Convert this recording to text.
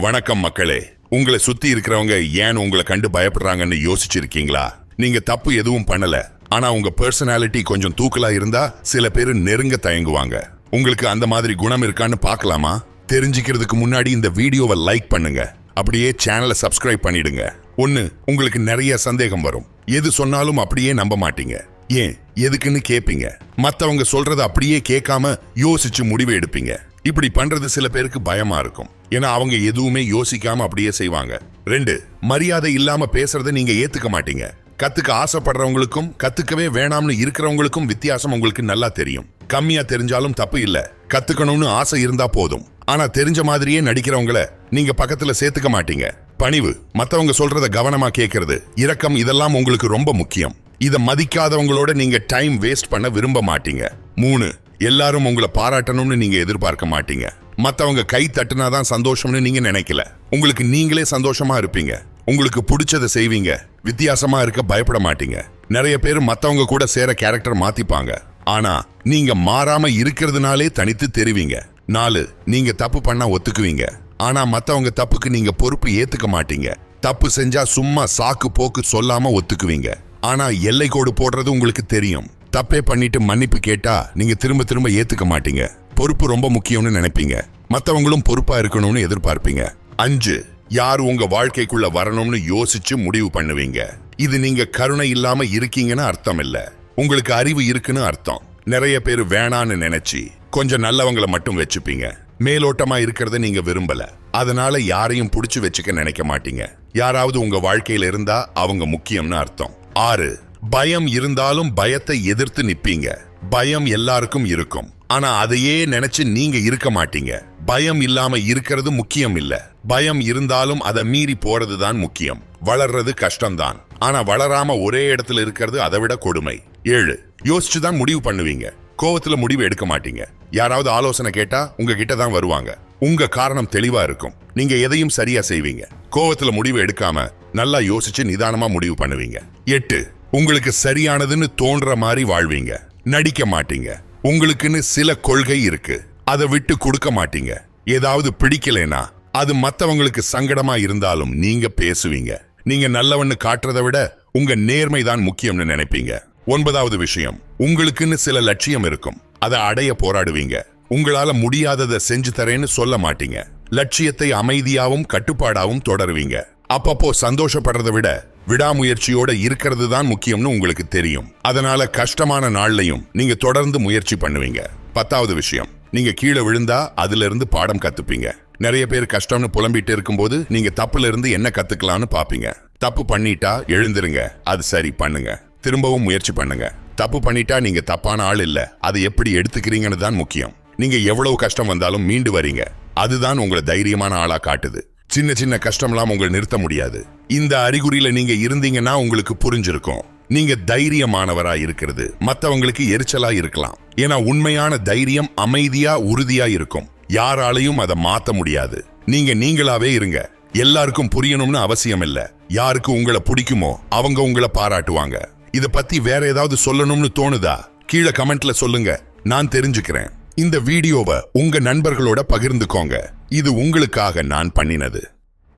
வணக்கம் மக்களே. உங்களை சுத்தி இருக்கிறவங்க ஏன் உங்களை கண்டு பயப்படுறாங்கன்னு யோசிச்சிருக்கீங்களா? நீங்க தப்பு எதுவும் பண்ணல. ஆனா உங்க பர்சனாலிட்டி கொஞ்சம் தூக்கலா இருந்தா சில பேர் நெருங்க தயங்குவாங்க. உங்களுக்கு அந்த மாதிரி குணம் இருக்கான்னு பார்க்கலாமா? தெரிஞ்சுக்கிறதுக்கு முன்னாடி இந்த வீடியோவை லைக் பண்ணுங்க. அப்படியே சேனலை சப்ஸ்கிரைப் பண்ணிடுங்க. ஒன்னு உங்களுக்கு நிறைய சந்தேகம் வரும். எது சொன்னாலும் அப்படியே நம்ப மாட்டீங்க. ஏன்? எதுக்குன்னு கேட்பீங்க மத்தவங்க சொல்றதை அப்படியே கேட்காம யோசிச்சு முடிவு எடுப்பீங்க. இப்படி பண்றது சில பேருக்கு பயமா இருக்கும். ஏன்னா அவங்க எதுவுமே யோசிக்காம அப்படியே செய்வாங்க. ரெண்டு மரியாதை இல்லாம பேசுறதை நீங்க ஏத்துக்க மாட்டீங்க. கத்துக்க ஆசைப்படுறவங்களுக்கும் கத்துக்கவே வேணாம்னு இருக்கிறவங்களுக்கும் வித்தியாசம் உங்களுக்கு நல்லா தெரியும். கம்மியா தெரிஞ்சாலும் தப்பு இல்ல. கத்துக்கணும்னு ஆசை இருந்தா போதும். ஆனா தெரிஞ்ச மாதிரியே நடிக்கிறவங்கள நீங்க பக்கத்துல சேர்த்துக்க மாட்டீங்க. பணிவு மத்தவங்க சொல்றத கவனமா கேட்கறது இரக்கம் இதெல்லாம் உங்களுக்கு ரொம்ப முக்கியம். இதை மதிக்காதவங்களோட நீங்க டைம் வேஸ்ட் பண்ண விரும்ப மாட்டீங்க. மூணு எல்லாரும் உங்களை பாராட்டணும்னு நீங்க எதிர்பார்க்க மாட்டீங்க. மற்றவங்க கை தட்டுனாதான் சந்தோஷம்னு நீங்க நினைக்கல. உங்களுக்கு நீங்களே சந்தோஷமா இருப்பீங்க. உங்களுக்கு பிடிச்சதை செய்வீங்க. வித்தியாசமா இருக்க பயப்பட மாட்டீங்க. நிறைய பேர் மற்றவங்க கூட சேர கேரக்டர் மாத்திப்பாங்க. ஆனா நீங்க மாறாம இருக்கிறதுனாலே தனித்து தெரிவிங்க. நாலு நீங்க தப்பு பண்ணா ஒத்துக்குவீங்க. ஆனா மத்தவங்க தப்புக்கு நீங்க பொறுப்பு ஏத்துக்க மாட்டீங்க. தப்பு செஞ்சா சும்மா சாக்கு போக்கு சொல்லாம ஒத்துக்குவீங்க. ஆனா எல்லை கோடு போடுறது உங்களுக்கு தெரியும். தப்பே பண்ணிட்டு மன்னிப்பு கேட்டா நீங்க திரும்ப திரும்ப ஏத்துக்க மாட்டீங்க. பொறுப்பு ரொம்ப முக்கியம்னு நினைப்பீங்க. மத்தவங்களும் பொறுப்பா இருக்கணும்னு எதிர்பார்ப்பீங்க. அஞ்சு யார் உங்க வாழ்க்கைக்குள்ள வரணும்னு யோசிச்சு முடிவு பண்ணுவீங்க. இது நீங்க கருணை இல்லாம இருக்கீங்கன்னு அர்த்தம் இல்ல உங்களுக்கு அறிவு இருக்குன்னு அர்த்தம். நிறைய பேர் வேணான்னு நினைச்சு கொஞ்சம் நல்லவங்களை மட்டும் வச்சுப்பீங்க. மேலோட்டமா இருக்கிறத நீங்க விரும்பல. அதனால யாரையும் பிடிச்சு வச்சுக்க நினைக்க மாட்டீங்க. யாராவது உங்க வாழ்க்கையில இருந்தா அவங்க முக்கியம்னு அர்த்தம். ஆறு பயம் இருந்தாலும் பயத்தை எதிர்த்து நிப்பீங்க. பயம் எல்லாருக்கும் இருக்கும். ஆனா அதையே நினைச்சு நீங்க இருக்க மாட்டீங்க. பயம் இல்லாம இருக்கிறது முக்கியம் இல்ல. பயம் இருந்தாலும் அதை மீறி போறது தான் முக்கியம். வளர்றது கஷ்டம்தான். ஆனா வளராம ஒரே இடத்துல இருக்கிறது அதை விட கொடுமை. ஏழு யோசிச்சு தான் முடிவு பண்ணுவீங்க. கோவத்துல முடிவு எடுக்க மாட்டீங்க. யாராவது ஆலோசனை கேட்டா உங்ககிட்ட தான் வருவாங்க. உங்க காரணம் தெளிவா இருக்கும். நீங்க எதையும் சரியா செய்வீங்க. கோவத்துல முடிவு எடுக்காம நல்லா யோசிச்சு நிதானமா முடிவு பண்ணுவீங்க. எட்டு உங்களுக்கு சரியானதுன்னு தோன்ற மாதிரி வாழ்வீங்க. நடிக்க மாட்டீங்க. உங்களுக்குன்னு சில கொள்கை இருக்கு. அதை விட்டு கொடுக்க மாட்டீங்க. ஏதாவது பிடிக்கலைனா அது மற்றவங்களுக்கு சங்கடமா இருந்தாலும் நீங்க பேசுவீங்க. நீங்க நல்லவன்னு காட்டுறதை விட உங்க நேர்மை தான் முக்கியம்னு நினைப்பீங்க. ஒன்பதாவது விஷயம் உங்களுக்குன்னு சில லட்சியம் இருக்கும். அதை அடைய போராடுவீங்க. உங்களால முடியாததை செஞ்சு தரேன்னு சொல்ல மாட்டீங்க. லட்சியத்தை அமைதியாவும் கட்டுப்பாடாவும் தொடருவீங்க. அப்பப்போ சந்தோஷப்படுறதை விட விடாமுயற்சியோட இருக்கிறது தான் முக்கியம்னு உங்களுக்கு தெரியும். அதனால கஷ்டமான நாள்லையும் நீங்க தொடர்ந்து முயற்சி பண்ணுவீங்க. பத்தாவது விஷயம் நீங்க கீழே விழுந்தா அதுல இருந்து பாடம் கத்துப்பீங்க. நிறைய பேர் கஷ்டம்னு புலம்பிட்டு இருக்கும்போது நீங்க தப்புல இருந்து என்ன கத்துக்கலாம்னு பாப்பீங்க. தப்பு பண்ணிட்டா எழுந்துருங்க அது சரி பண்ணுங்க. திரும்பவும் முயற்சி பண்ணுங்க. தப்பு பண்ணிட்டா நீங்க தப்பான ஆள் இல்ல அதை எப்படி எடுத்துக்கிறீங்கன்னு தான் முக்கியம். நீங்க எவ்வளவு கஷ்டம் வந்தாலும் மீண்டு வரீங்க. அதுதான் உங்களை தைரியமான ஆளா காட்டுது. சின்ன சின்ன கஷ்டம்லாம் உங்களை நிறுத்த முடியாது. இந்த அறிகுறியில நீங்க இருந்தீங்கன்னா உங்களுக்கு புரிஞ்சிருக்கும். நீங்க தைரியமானவரா இருக்கிறது. மத்தவங்களுக்கு எரிச்சலா இருக்கலாம். ஏன்னா உண்மையான தைரியம் அமைதியா உறுதியா இருக்கும். யாராலையும் அதை மாத்த முடியாது. நீங்க நீங்களாவே இருங்க. எல்லாருக்கும் புரியணும்னு அவசியம் இல்ல யாருக்கு உங்களை பிடிக்குமோ அவங்க உங்களை பாராட்டுவாங்க. இத பத்தி வேற ஏதாவது சொல்லணும்னு தோணுதா? கீழே கமெண்ட்ல சொல்லுங்க. நான் தெரிஞ்சுக்கிறேன். இந்த வீடியோவை உங்க நண்பர்களோட பகிர்ந்துக்கோங்க. இது உங்களுக்காக நான் பண்ணினது.